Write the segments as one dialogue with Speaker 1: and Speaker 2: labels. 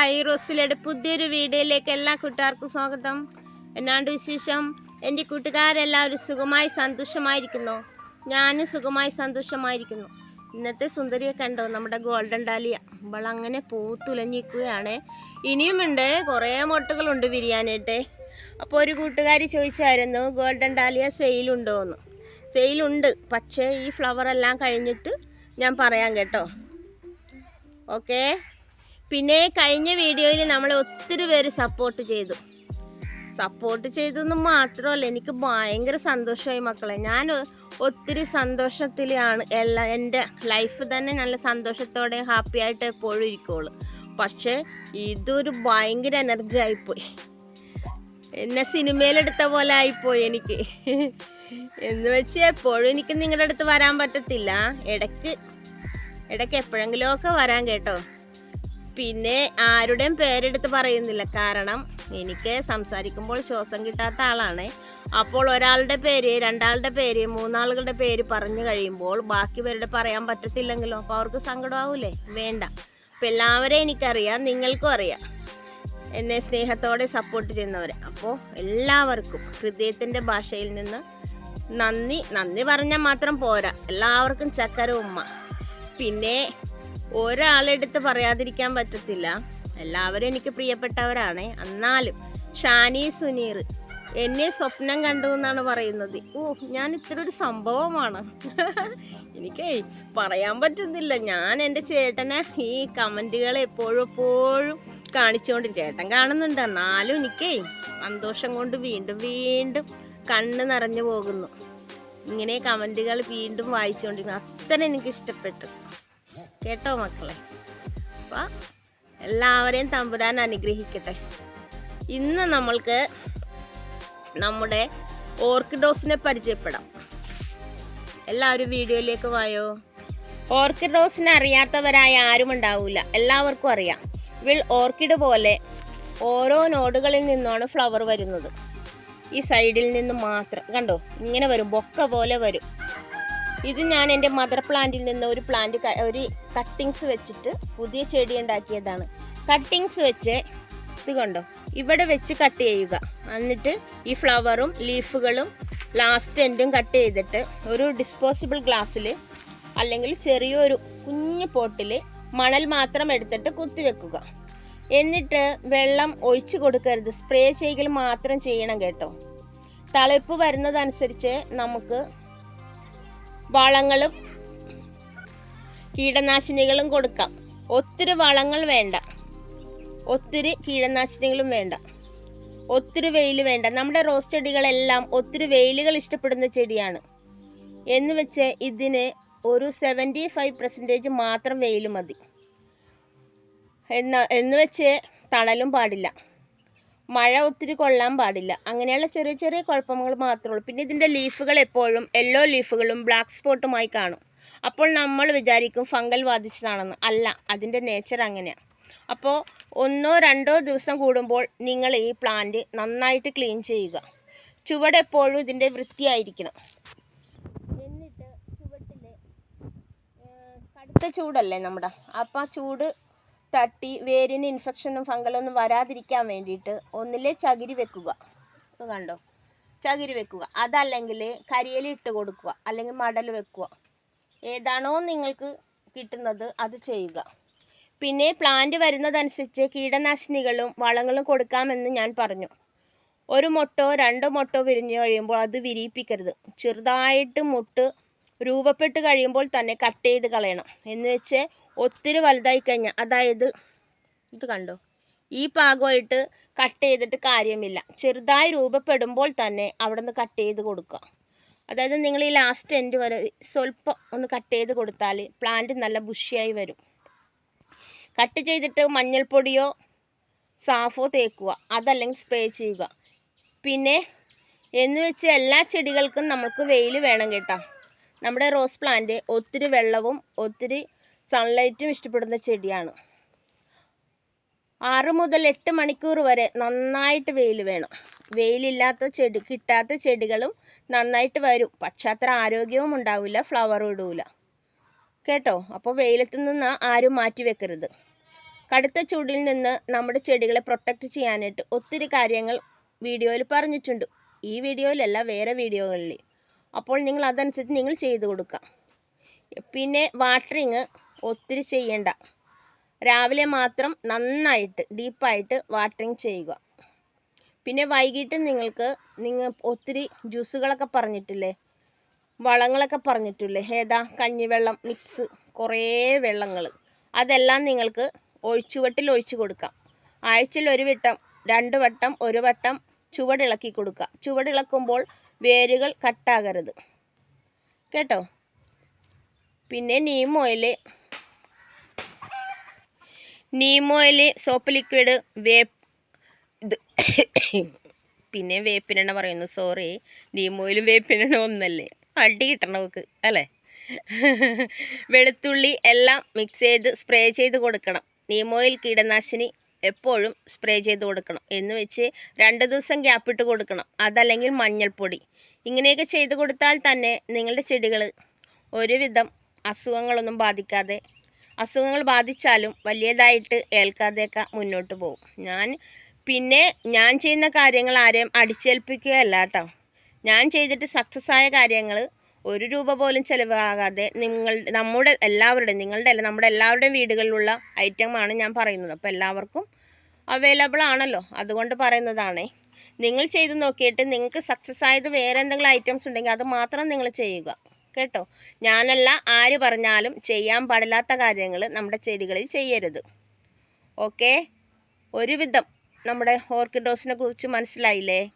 Speaker 1: Hi റോസിലയുടെ പുതിയൊരു വീഡിയോയിലേക്ക് എല്ലാ കൂട്ടുകാർക്കും സ്വാഗതം. എന്നാണ്ട് വിശേഷം? എന്റെ കൂട്ടുകാരെല്ലാവരും സുഖമായി സന്തോഷമായിരിക്കുന്നു. ഞാനും സുഖമായി സന്തോഷമായിരിക്കുന്നു. ഇന്നത്തെ സുന്ദരിയെ കണ്ടോ? നമ്മുടെ ഗോൾഡൻ ഡാലിയ. അവൾ അങ്ങനെ പൂത്തുലഞ്ഞിക്കുകയാണ് ഇനിയുമുണ്ട് കുറേ മുട്ടകളുണ്ട് വിരിയാനായിട്ട് അപ്പോൾ ഒരു കൂട്ടുകാരി ചോദിച്ചായിരുന്നു ഗോൾഡൻ ഡാലിയ സെയിലുണ്ടോ? എന്ന്. സെയിലുണ്ട്. പക്ഷേ ഈ ഫ്ലവർ എല്ലാം കഴിഞ്ഞിട്ട് ഞാൻ പറയാം കേട്ടോ. ഓക്കെ. പിന്നെ കഴിഞ്ഞ വീഡിയോയിൽ നമ്മളെ ഒത്തിരി പേര് സപ്പോർട്ട് ചെയ്തു. സപ്പോർട്ട് ചെയ്തെന്ന് മാത്രമല്ല എനിക്ക് ഭയങ്കര സന്തോഷമായി മക്കളെ. ഞാൻ ഒത്തിരി സന്തോഷത്തിലാണ് എല്ലാ എന്റെ ലൈഫ് തന്നെ നല്ല സന്തോഷത്തോടെ ഹാപ്പി ആയിട്ട് എപ്പോഴും ഇരിക്കുള്ളൂ. പക്ഷേ ഇതൊരു ഭയങ്കര എനർജി ആയിപ്പോയി. എന്നെ സിനിമയിലെടുത്ത പോലെ ആയിപ്പോയി എനിക്ക്. എന്ന് വെച്ച് എപ്പോഴും എനിക്ക് നിങ്ങളുടെ അടുത്ത് വരാൻ പറ്റത്തില്ല. ഇടയ്ക്ക് ഇടയ്ക്ക് എപ്പോഴെങ്കിലുമൊക്കെ വരാൻ കേട്ടോ. പിന്നെ ആരുടെയും പേരെടുത്ത് പറയുന്നില്ല. കാരണം എനിക്ക് സംസാരിക്കുമ്പോൾ ശ്വാസം കിട്ടാത്ത ആളാണ്. അപ്പോൾ ഒരാളുടെ പേര് രണ്ടാളുടെ പേര് മൂന്നാളുകളുടെ പേര് പറഞ്ഞു കഴിയുമ്പോൾ ബാക്കി പേരുടെ പറയാൻ പറ്റത്തില്ലെങ്കിലോ? അപ്പോൾ അവർക്ക് സങ്കടമാവൂലേ വേണ്ട. അപ്പം എല്ലാവരെയും എനിക്കറിയാം നിങ്ങൾക്കും അറിയാം. എന്നെ സ്നേഹത്തോടെ സപ്പോർട്ട് ചെയ്യുന്നവരെ. അപ്പോൾ എല്ലാവർക്കും ഹൃദയത്തിന്റെ ഭാഷയിൽ നിന്ന് നന്ദി നന്ദി പറഞ്ഞാൽ മാത്രം പോരാ. എല്ലാവർക്കും ചക്കര ഉമ്മ. പിന്നെ ഒരാളെടുത്ത് പറയാതിരിക്കാൻ പറ്റത്തില്ല. എല്ലാവരും എനിക്ക് പ്രിയപ്പെട്ടവരാണ്. എന്നാലും ഷാനി സുനീർ എന്നെ സ്വപ്നം കണ്ടു എന്നാണ് പറയുന്നത്. ഓ ഞാൻ ഇത്ര ഒരു സംഭവമാണ്. എനിക്ക് പറയാൻ പറ്റുന്നില്ല. ഞാൻ എന്റെ ചേട്ടനെ ഈ കമന്റുകൾ എപ്പോഴും എപ്പോഴും കാണിച്ചുകൊണ്ട് ചേട്ടൻ കാണുന്നുണ്ട്. എന്നാലും എനിക്കേ സന്തോഷം കൊണ്ട് വീണ്ടും വീണ്ടും കണ്ണ് നിറഞ്ഞു പോകുന്നു. ഇങ്ങനെ കമന്റുകൾ വീണ്ടും വായിച്ചുകൊണ്ടിരിക്കുന്നു. അത്ര എനിക്ക് ഇഷ്ടപ്പെട്ടു കേട്ടോ മക്കളെ? അപ്പം എല്ലാവരെയും തമ്പുരാൻ അനുഗ്രഹിക്കട്ടെ. ഇന്ന് നമ്മൾക്ക് നമ്മുടെ ഓർക്കിഡോസിനെ പരിചയപ്പെടാം. എല്ലാവരും വീഡിയോയിലേക്ക് വായോ? ഓർക്കിഡോസിനെ അറിയാത്തവരായ ആരും ഉണ്ടാവില്ല എല്ലാവർക്കും അറിയാം. വിൾ ഓർക്കിഡ് പോലെ ഓരോ നോഡുകളിൽ നിന്നാണ് ഫ്ലവർ വരുന്നത്. ഈ സൈഡിൽ നിന്ന് മാത്രം. കണ്ടോ? ഇങ്ങനെ വരും. ബൊക്ക പോലെ വരും. ഇത് ഞാൻ എന്റെ മദർ പ്ലാന്റിൽ നിന്ന് ഒരു പ്ലാന്റ് ഒരു കട്ടിങ്സ് വെച്ചിട്ട് പുതിയ ചെടി ഉണ്ടാക്കിയതാണ്. കട്ടിങ്സ് വെച്ച് ഇത് കണ്ടോ? ഇവിടെ വെച്ച് കട്ട് ചെയ്യുക. എന്നിട്ട് ഈ ഫ്ലവറും ലീഫുകളും ലാസ്റ്റ് എൻഡും കട്ട് ചെയ്തിട്ട് ഒരു ഡിസ്പോസിബിൾ ഗ്ലാസ്സിൽ അല്ലെങ്കിൽ ചെറിയൊരു കുഞ്ഞു പോട്ടിൽ മണൽ മാത്രം എടുത്തിട്ട് കുത്തിവെക്കുക എന്നിട്ട് വെള്ളം ഒഴിച്ചു കൊടുക്കരുത്. സ്പ്രേ ചെയ്യൽ മാത്രം ചെയ്യണം കേട്ടോ. തളിർപ്പ് വരുന്നതനുസരിച്ച് നമുക്ക് വളങ്ങളും കീടനാശിനികളും കൊടുക്കാം. ഒത്തിരി വളങ്ങൾ വേണ്ട. ഒത്തിരി കീടനാശിനികളും വേണ്ട. ഒത്തിരി വെയിൽ വേണ്ട. നമ്മുടെ റോസ് ചെടികളെല്ലാം ഒത്തിരി വെയിലുകൾ ഇഷ്ടപ്പെടുന്ന ചെടിയാണ്. എന്ന് വെച്ച് ഇതിന് ഒരു സെവന്റി ഫൈവ് പെർസെന്റേജ് മാത്രം വെയിൽ മതി. എന്ന എന്ന് വെച്ച് തണലും പാടില്ല. മഴ ഒത്തിരി കൊള്ളാൻ പാടില്ല. അങ്ങനെയുള്ള ചെറിയ ചെറിയ കുഴപ്പങ്ങൾ മാത്രമേ ഉള്ളൂ. പിന്നെ ഇതിന്റെ ലീഫുകൾ എപ്പോഴും യെല്ലോ ലീഫുകളും ബ്ലാക്ക് സ്പോട്ടുമായി കാണും. അപ്പോൾ നമ്മൾ വിചാരിക്കും ഫംഗൽ ബാധിച്ചതാണെന്ന്. അല്ല അതിന്റെ നേച്ചർ അങ്ങനെയാണ് അപ്പോൾ ഒന്നോ രണ്ടോ ദിവസം കൂടുമ്പോൾ നിങ്ങൾ ഈ പ്ലാന്റ് നന്നായിട്ട് ക്ലീൻ ചെയ്യുക. ചുവടെപ്പോഴും ഇതിന്റെ വൃത്തിയായിരിക്കണം. എന്നിട്ട് ചുവട്ടിൽ കടുത്ത ചൂടല്ലേ നമ്മുടെ? അപ്പോൾ ആ ചൂട് തട്ടി വേരിന് ഇൻഫെക്ഷനും ഫംഗലൊന്നും വരാതിരിക്കാൻ വേണ്ടിയിട്ട് ഒന്നിലെ ചകിരി വെക്കുക. കണ്ടോ? ചകിരി വെക്കുക. അതല്ലെങ്കിൽ കരിയല ഇട്ട് കൊടുക്കുക. അല്ലെങ്കിൽ മടൽ വെക്കുക. ഏതാണോ നിങ്ങൾക്ക് കിട്ടുന്നത് അത് ചെയ്യുക. പിന്നെ പ്ലാന്റ് വരുന്നതനുസരിച്ച് കീടനാശിനികളും വളങ്ങളും കൊടുക്കാമെന്ന് ഞാൻ പറഞ്ഞു. ഒരു മുട്ടോ രണ്ടോ മുട്ടോ വിരിഞ്ഞു കഴിയുമ്പോൾ അത് വിരിയിപ്പിക്കരുത്. ചെറുതായിട്ട് മുട്ട് രൂപപ്പെട്ട് കഴിയുമ്പോൾ തന്നെ കട്ട് ചെയ്ത് കളയണം. എന്ന് ഒത്തിരി വലുതായി കഴിഞ്ഞാൽ അതായത് ഇത് കണ്ടോ? ഈ പാകമായിട്ട് കട്ട് ചെയ്തിട്ട് കാര്യമില്ല. ചെറുതായി രൂപപ്പെടുമ്പോൾ തന്നെ അവിടെ നിന്ന് കട്ട് ചെയ്ത് കൊടുക്കുക. അതായത് നിങ്ങൾ ഈ ലാസ്റ്റ് എൻഡ് വരെ സ്വല്പം ഒന്ന് കട്ട് ചെയ്ത് കൊടുത്താൽ പ്ലാന്റ് നല്ല ബുഷിയായി വരും. കട്ട് ചെയ്തിട്ട് മഞ്ഞൾപ്പൊടിയോ സാഫോ തേക്കുക. അതല്ലെങ്കിൽ സ്പ്രേ ചെയ്യുക. പിന്നെ എന്ന് വെച്ച് എല്ലാ ചെടികൾക്കും നമുക്ക് വെയിൽ വേണം കേട്ടോ. നമ്മുടെ റോസ് പ്ലാന്റ് ഒത്തിരി വെള്ളവും ഒത്തിരി സൺലൈറ്റും ഇഷ്ടപ്പെടുന്ന ചെടിയാണ്. ആറ് മുതൽ എട്ട് മണിക്കൂർ വരെ നന്നായിട്ട് വെയിൽ വേണം. വെയിലില്ലാത്ത ചെടി കിട്ടാത്ത ചെടികളും നന്നായിട്ട് വരും. പക്ഷെ അത്ര ആരോഗ്യവും ഉണ്ടാവില്ല ഫ്ലവറും ഇടൂല. കേട്ടോ? അപ്പോൾ വെയിലത്ത് നിന്ന് ആരും മാറ്റി വെക്കരുത്. കടുത്ത ചൂടിൽ നിന്ന് നമ്മുടെ ചെടികളെ പ്രൊട്ടക്റ്റ് ചെയ്യാനായിട്ട് ഒത്തിരി കാര്യങ്ങൾ വീഡിയോയിൽ പറഞ്ഞിട്ടുണ്ട്. ഈ വീഡിയോയിലല്ല വേറെ വീഡിയോകളിൽ അപ്പോൾ നിങ്ങൾ അതനുസരിച്ച് നിങ്ങൾ ചെയ്തു കൊടുക്കുക. പിന്നെ വാട്ടറിങ് ഒത്തിരി ചെയ്യണ്ട. രാവിലെ മാത്രം നന്നായിട്ട് ഡീപ്പായിട്ട് വാട്ടറിങ് ചെയ്യുക. പിന്നെ വൈകിട്ട് നിങ്ങൾക്ക് നിങ്ങൾ ഒത്തിരി ജ്യൂസുകളൊക്കെ പറഞ്ഞിട്ടില്ലേ? വളങ്ങളൊക്കെ പറഞ്ഞിട്ടില്ലേ? ഏതാ? കഞ്ഞിവെള്ളം മിക്സ് കുറേ വെള്ളങ്ങൾ അതെല്ലാം നിങ്ങൾക്ക് ഒഴിച്ചുവട്ടിൽ ഒഴിച്ചു കൊടുക്കാം. ആഴ്ചയിൽ ഒരു വട്ടം രണ്ട് വട്ടം ഒരു വട്ടം ചുവടിളക്കി കൊടുക്കുക. ചുവടിളക്കുമ്പോൾ വേരുകൾ കട്ടാകരുത് കേട്ടോ? പിന്നെ neem oil neem oil soap liquid വേപ്പ് ഇത് പിന്നെ വേപ്പിനെണ്ണ പറയുന്നു. സോറി നീം ഓയിലും വേപ്പിനെണ്ണ ഒന്നല്ലേ? അടി കിട്ടണം നമുക്ക് അല്ലേ? വെളുത്തുള്ളി എല്ലാം മിക്സ് ചെയ്ത് സ്പ്രേ ചെയ്ത് കൊടുക്കണം. നീം ഓയിൽ കീടനാശിനി എപ്പോഴും സ്പ്രേ ചെയ്ത് കൊടുക്കണം. എന്ന് വെച്ച് രണ്ട് ദിവസം ഗ്യാപ്പിട്ട് കൊടുക്കണം. അതല്ലെങ്കിൽ മഞ്ഞൾപ്പൊടി. ഇങ്ങനെയൊക്കെ ചെയ്ത് കൊടുത്താൽ തന്നെ നിങ്ങളുടെ ചെടികൾ ഒരുവിധം അസുഖങ്ങളൊന്നും ബാധിക്കാതെ അസുഖങ്ങൾ ബാധിച്ചാലും വലിയതായിട്ട് ഏൽക്കാതെയൊക്കെ മുന്നോട്ട് പോകും. ഞാൻ പിന്നെ ഞാൻ ചെയ്യുന്ന കാര്യങ്ങൾ ആരെയും അടിച്ചേൽപ്പിക്കുകയല്ല കേട്ടോ. ഞാൻ ചെയ്തിട്ട് സക്സസ് ആയ കാര്യങ്ങൾ ഒരു രൂപ പോലും ചിലവാകാതെ നിങ്ങൾ നമ്മുടെ എല്ലാവരുടെയും നിങ്ങളുടെ അല്ല നമ്മുടെ എല്ലാവരുടെയും വീടുകളിലുള്ള ഐറ്റമാണ് ഞാൻ പറയുന്നത്. അപ്പോൾ എല്ലാവർക്കും അവൈലബിൾ ആണല്ലോ. അതുകൊണ്ട് പറയുന്നതാണേ. നിങ്ങൾ ചെയ്ത് നോക്കിയിട്ട് നിങ്ങൾക്ക് സക്സസ് ആയത് വേറെ എന്തെങ്കിലും ഐറ്റംസ് ഉണ്ടെങ്കിൽ അത് മാത്രം നിങ്ങൾ ചെയ്യുക. കേട്ടോ? ഞാനല്ല ആര് പറഞ്ഞാലും ചെയ്യാൻ പാടില്ലാത്ത കാര്യങ്ങൾ നമ്മുടെ ചെടികളിൽ ചെയ്യരുത്. ഓക്കെ? ഒരുവിധം നമ്മുടെ ഓർക്കിഡോസിനെ കുറിച്ച് മനസ്സിലായില്ലേ?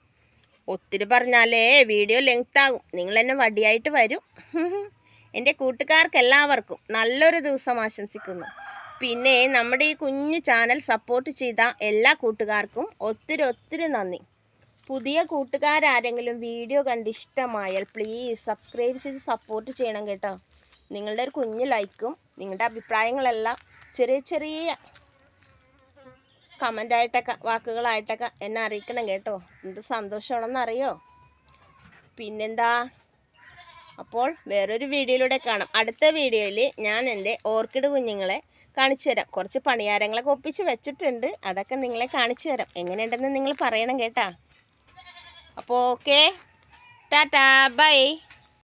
Speaker 1: ഒത്തിരി പറഞ്ഞാലേ വീഡിയോ ലെങ്ത് ആകും. നിങ്ങൾ എന്നെ വടിയായിട്ട് വരും. എന്റെ കൂട്ടുകാർക്ക് എല്ലാവർക്കും നല്ലൊരു ദിവസം ആശംസിക്കുന്നു. പിന്നെ നമ്മുടെ ഈ കുഞ്ഞു ചാനൽ സപ്പോർട്ട് ചെയ്ത എല്ലാ കൂട്ടുകാർക്കും ഒത്തിരി ഒത്തിരി നന്ദി. പുതിയ കൂട്ടുകാരാരെങ്കിലും വീഡിയോ കണ്ട് ഇഷ്ടമായാൽ പ്ലീസ് സബ്സ്ക്രൈബ് ചെയ്ത് സപ്പോർട്ട് ചെയ്യണം കേട്ടോ. നിങ്ങളുടെ ഒരു കുഞ്ഞു ലൈക്കും നിങ്ങളുടെ അഭിപ്രായങ്ങളെല്ലാം ചെറിയ ചെറിയ കമന്റായിട്ടൊക്കെ വാക്കുകളായിട്ടൊക്കെ എന്നെ അറിയിക്കണം കേട്ടോ. എന്ത് സന്തോഷമാണെന്ന് അറിയോ? പിന്നെന്താ? അപ്പോൾ വേറൊരു വീഡിയോയിലൂടെ കാണാം. അടുത്ത വീഡിയോയിൽ ഞാൻ എന്റെ ഓർക്കിഡ് കുഞ്ഞുങ്ങളെ കാണിച്ചു തരാം. കുറച്ച് പണിയാരങ്ങളൊക്കെ ഒപ്പിച്ച് വെച്ചിട്ടുണ്ട്. അതൊക്കെ നിങ്ങളെ കാണിച്ചു തരാം. എങ്ങനെയുണ്ടെന്ന് നിങ്ങൾ പറയണം കേട്ടാ. അപ്പോൾ ഓക്കെ. Tata bye.